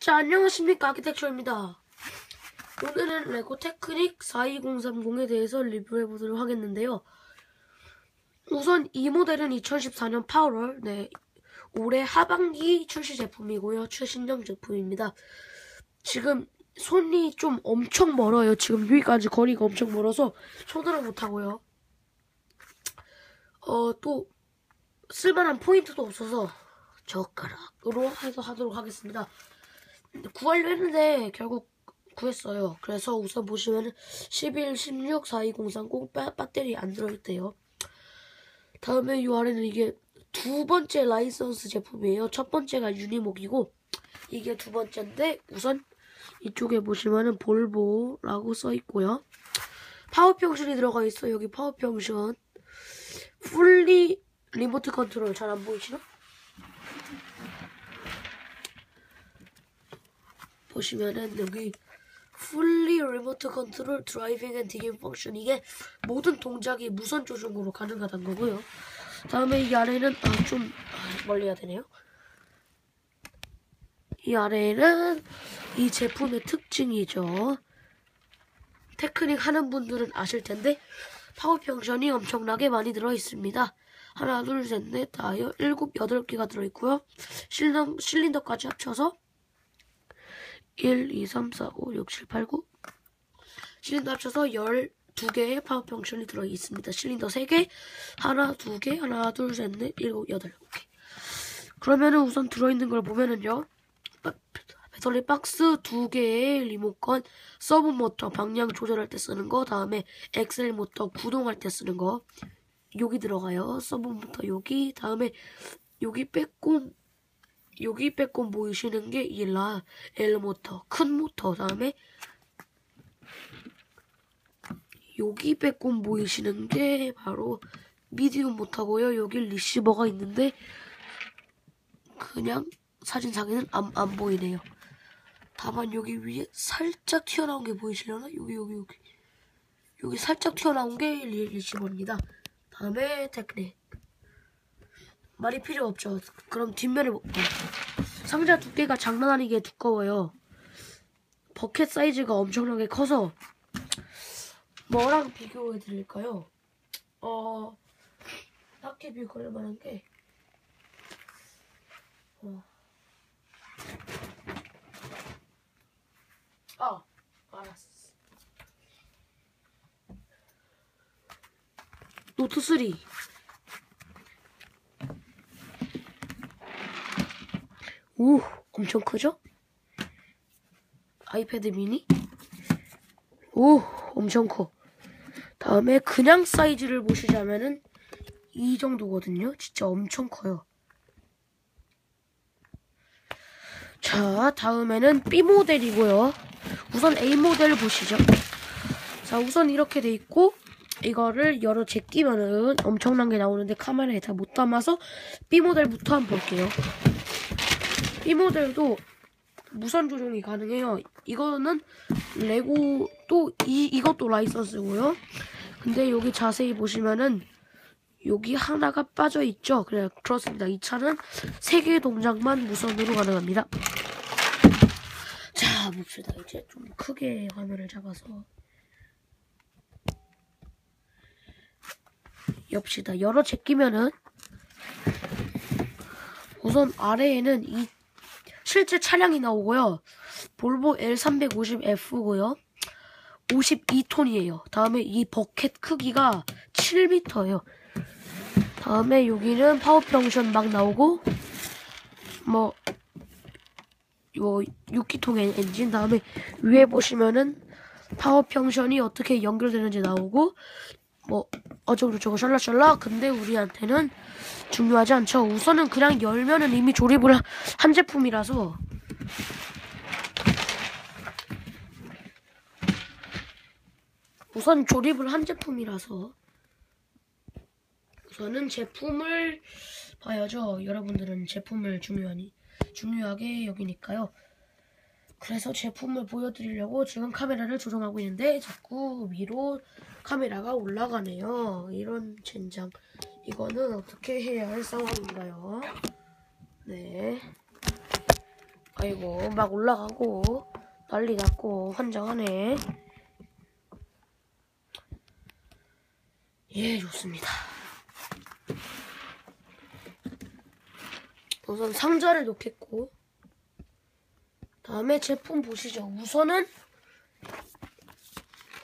자, 안녕하십니까. 아키텍처입니다. 오늘은 레고 테크닉 42030에 대해서 리뷰해보도록 하겠는데요. 우선 이 모델은 2014년 8월, 네, 올해 하반기 출시 제품이고요. 최신형 제품입니다. 지금 손이 좀 엄청 멀어요. 지금 여기까지 거리가 엄청 멀어서 손으로 못하고요. 어, 또, 쓸만한 포인트도 없어서 젓가락으로 해서 하도록 하겠습니다. 구하려 했는데 결국 구했어요. 그래서 우선 보시면 11, 16, 4203 빠, 배터리 안 들어있대요. 다음에 이 아래는 이게 두 번째 라이선스 제품이에요. 첫 번째가 유니목이고 이게 두 번째인데 우선 이쪽에 보시면은 볼보라고 써 있고요. 파워 평션이 들어가 있어요. 여기 파워 평션. 풀리 리모트 컨트롤 잘 안 보이시나? 보시면은 여기 fully remote control driving and digging function 이게 모든 동작이 무선 조종으로 가능하다는 거고요. 다음에 이 아래는 아, 좀 아, 멀리 해야 되네요. 이 아래에는 이 제품의 특징이죠. 테크닉 하는 분들은 아실 텐데 파워 평션이 엄청나게 많이 들어 있습니다. 하나, 둘, 셋, 넷, 다여, 일곱, 여덟 개가 들어 있고요. 실린더, 실린더까지 합쳐서 1, 2, 3, 4, 5, 6, 7, 8, 9 실린더 합쳐서 12개의 파워 펑션이 들어있습니다. 실린더 3개, 하나, 2개, 하나, 둘, 셋, 넷, 7, 8, 오케이. 그러면은 우선 들어있는 걸 보면은요. 배터리 박스 2개의 리모컨, 서브 모터, 방향 조절할 때 쓰는 거, 다음에 엑셀 모터, 구동할 때 쓰는 거, 여기 들어가요. 서브 모터 여기, 다음에 여기 빼꼼 여기 빼꼼 보이시는 게 이라 L 모터 큰 모터 다음에 여기 빼꼼 보이시는 게 바로 미디움 모터고요. 여기 리시버가 있는데 그냥 사진상에는 안, 안 보이네요. 다만 여기 위에 살짝 튀어나온 게 보이시려나? 여기 여기 여기 여기 살짝 튀어나온 게 리, 리시버입니다. 다음에 테크닉 말이 필요 없죠. 그럼 뒷면을 볼게요. 상자 두께가 장난 아니게 두꺼워요. 버켓 사이즈가 엄청나게 커서 뭐랑 비교해 드릴까요? 어 딱히 비교할 만한 게 어. 아 알았어. 노트 3 오, 엄청 크죠? 아이패드 미니? 오, 엄청 커. 다음에 그냥 사이즈를 보시자면은 이 정도거든요. 진짜 엄청 커요. 자, 다음에는 B 모델이고요. 우선 A 모델 보시죠. 자, 우선 이렇게 돼 있고 이거를 열어 제끼면은 엄청난 게 나오는데 카메라에 다 못 담아서 B 모델부터 한번 볼게요. 이 모델도 무선 조종이 가능해요. 이거는 레고 또 이 이것도 라이선스고요. 근데 여기 자세히 보시면은 여기 하나가 빠져 있죠. 그래 그렇습니다. 이 차는 세 개의 동작만 무선으로 가능합니다. 자 봅시다. 이제 좀 크게 화면을 잡아서 엽시다. 열어 제끼면은 우선 아래에는 이 실제 차량이 나오고요. 볼보 L350F고요. 52톤이에요. 다음에 이 버켓 크기가 7m예요. 다음에 여기는 파워펑션 막 나오고 뭐요 6기통 엔진 다음에 위에 보시면은 파워펑션이 어떻게 연결되는지 나오고 뭐 어쩌고 저쩌고 샬라샬라? 근데 우리한테는 중요하지 않죠. 우선은 그냥 열면은 이미 조립을 한 제품이라서. 우선 조립을 한 제품이라서. 우선은 제품을 봐야죠. 여러분들은 제품을 중요하니 중요하게 여기니까요 그래서 제품을 보여드리려고 지금 카메라를 조정하고 있는데 자꾸 위로 카메라가 올라가네요. 이런 젠장. 이거는 어떻게 해야 할 상황인가요? 네. 아이고 막 올라가고 난리 났고 환장하네. 예 좋습니다. 우선 상자를 놓겠고 다음에 제품 보시죠. 우선은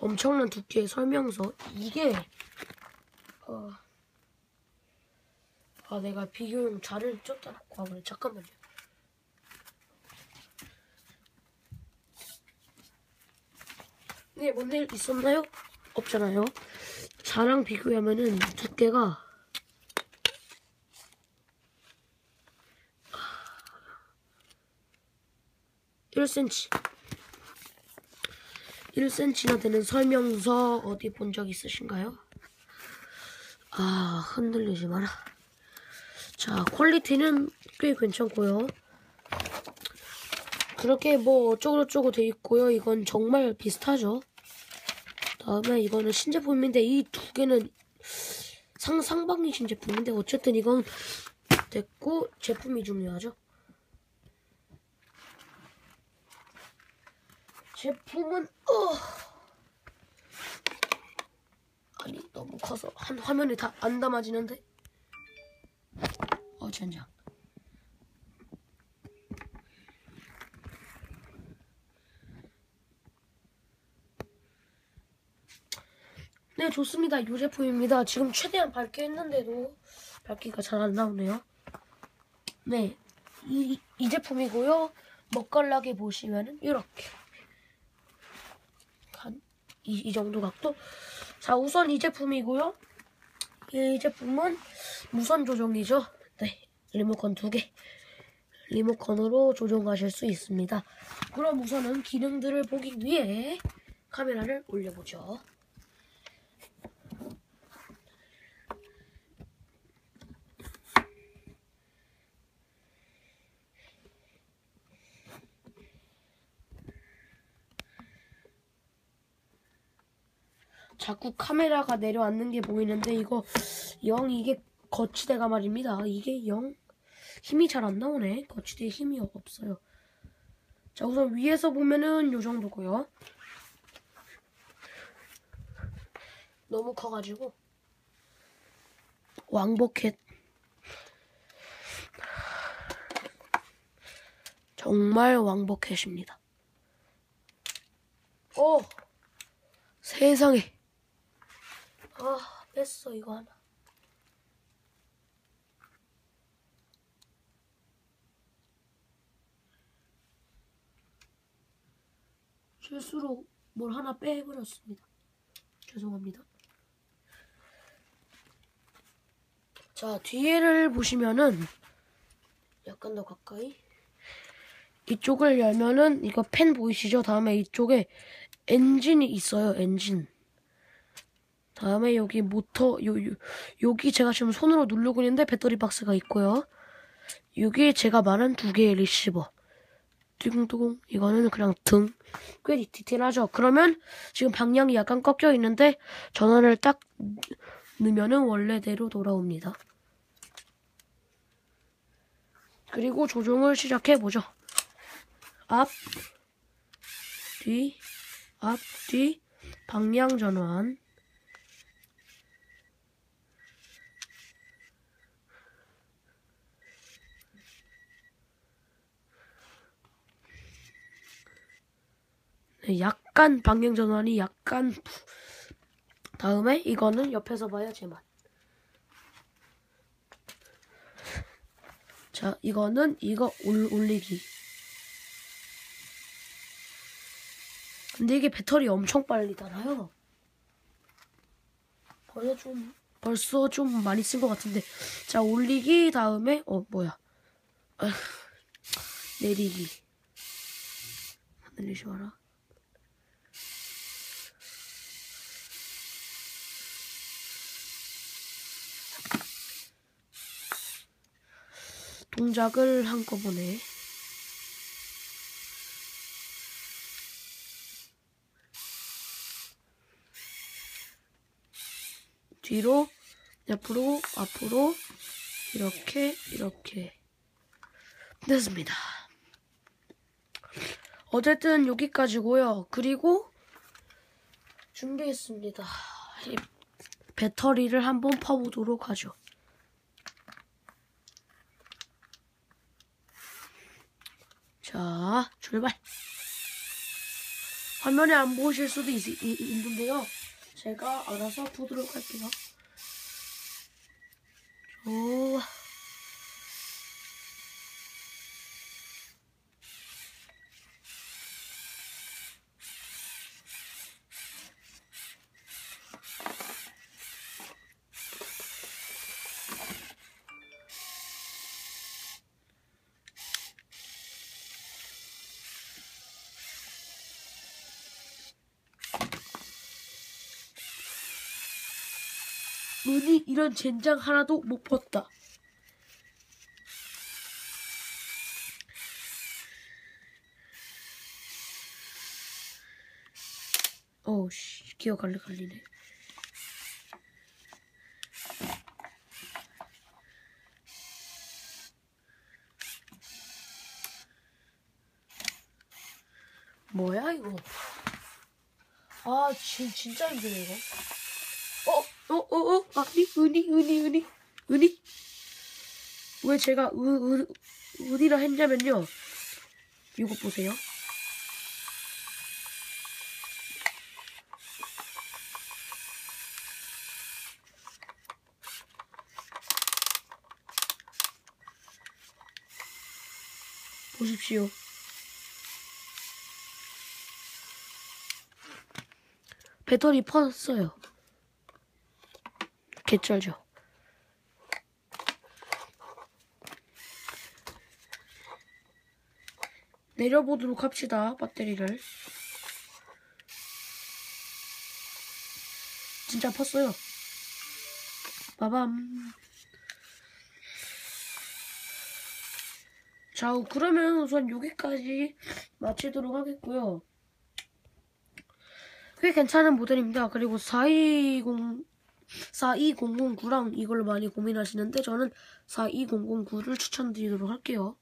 엄청난 두께의 설명서 이게 어, 아 내가 비교용 자를 쪘다 놓고 와버려 잠깐만요. 네, 뭔일 있었나요? 없잖아요. 자랑 비교하면은 두께가 1cm 1cm나 되는 설명서 어디 본 적 있으신가요? 아 흔들리지 마라. 자 퀄리티는 꽤 괜찮고요. 그렇게 뭐 어쩌고저쩌고 돼 있고요. 이건 정말 비슷하죠. 다음에 이거는 신제품인데 이 두 개는 상, 상방이 신제품인데 어쨌든 이건 됐고 제품이 중요하죠 제품은 어. 아니 너무 커서 한 화면에 다 안 담아지는데? 어 젠장. 네 좋습니다. 이 제품입니다. 지금 최대한 밝게 했는데도 밝기가 잘 안 나오네요. 네이 이 제품이고요. 먹갈락에 보시면은 이렇게. 한 이 이 정도 각도. 자, 우선 이 제품이고요. 이 제품은 무선 조종이죠. 네, 리모컨 두 개. 리모컨으로 조종하실 수 있습니다. 그럼 우선은 기능들을 보기 위해 카메라를 올려보죠. 자꾸 카메라가 내려앉는 게 보이는데 이거 영 이게 거치대가 말입니다. 이게 영 힘이 잘 안 나오네. 거치대에 힘이 없어요. 자 우선 위에서 보면은 요 정도고요. 너무 커가지고 왕복캣 정말 왕복캣입니다. 오 세상에 아, 뺐어, 이거 하나. 실수로 뭘 하나 빼버렸습니다. 죄송합니다. 자, 뒤에를 보시면은 약간 더 가까이 이쪽을 열면은 이거 펜 보이시죠? 다음에 이쪽에 엔진이 있어요, 엔진. 다음에 여기 모터 요, 요 여기 제가 지금 손으로 누르고 있는데 배터리 박스가 있고요. 여기 제가 말한 두 개의 리시버. 뚜둥뚜둥 이거는 그냥 등. 꽤 디테일하죠. 그러면 지금 방향이 약간 꺾여 있는데 전원을 딱 넣으면은 원래대로 돌아옵니다. 그리고 조종을 시작해 보죠. 앞, 뒤, 앞, 뒤, 방향 전환. 약간 방향 전환이 약간 다음에 이거는 옆에서 봐야 제맛. 자 이거는 이거 올, 올리기. 근데 이게 배터리 엄청 빨리 닳아요. 벌써 좀 벌써 좀 많이 쓴 것 같은데. 자 올리기 다음에 어 뭐야. 아, 내리기. 내리지 마라 동작을 한꺼번에 뒤로 옆으로 앞으로 이렇게 이렇게 됐습니다. 어쨌든 여기까지고요. 그리고 준비했습니다. 이 배터리를 한번 퍼보도록 하죠. 자, 출발. 화면에 안 보이실 수도 있, 있, 있는데요. 제가 알아서 보도록 할게요. 좋아. 눈이 이런 젠장 하나도 못 봤다. 어우 씨, 기어 갈래 갈리네. 뭐야 이거? 아, 진, 진짜 힘드네 이거. 어, 어, 어, 어, 아니, 은희, 은희, 은희, 은희. 왜 제가 은, 은, 은희라 했냐면요. 이거 보세요. 보십시오. 배터리 퍼졌어요. 개쩔죠. 내려보도록 합시다, 배터리를. 진짜 펐어요. 빠밤. 자, 그러면 우선 여기까지 마치도록 하겠고요. 꽤 괜찮은 모델입니다. 그리고 420, 42009랑 이걸 많이 고민하시는데 저는 42009를 추천드리도록 할게요.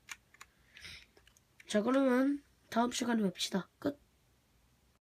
자, 그러면 다음 시간에 뵙시다. 끝.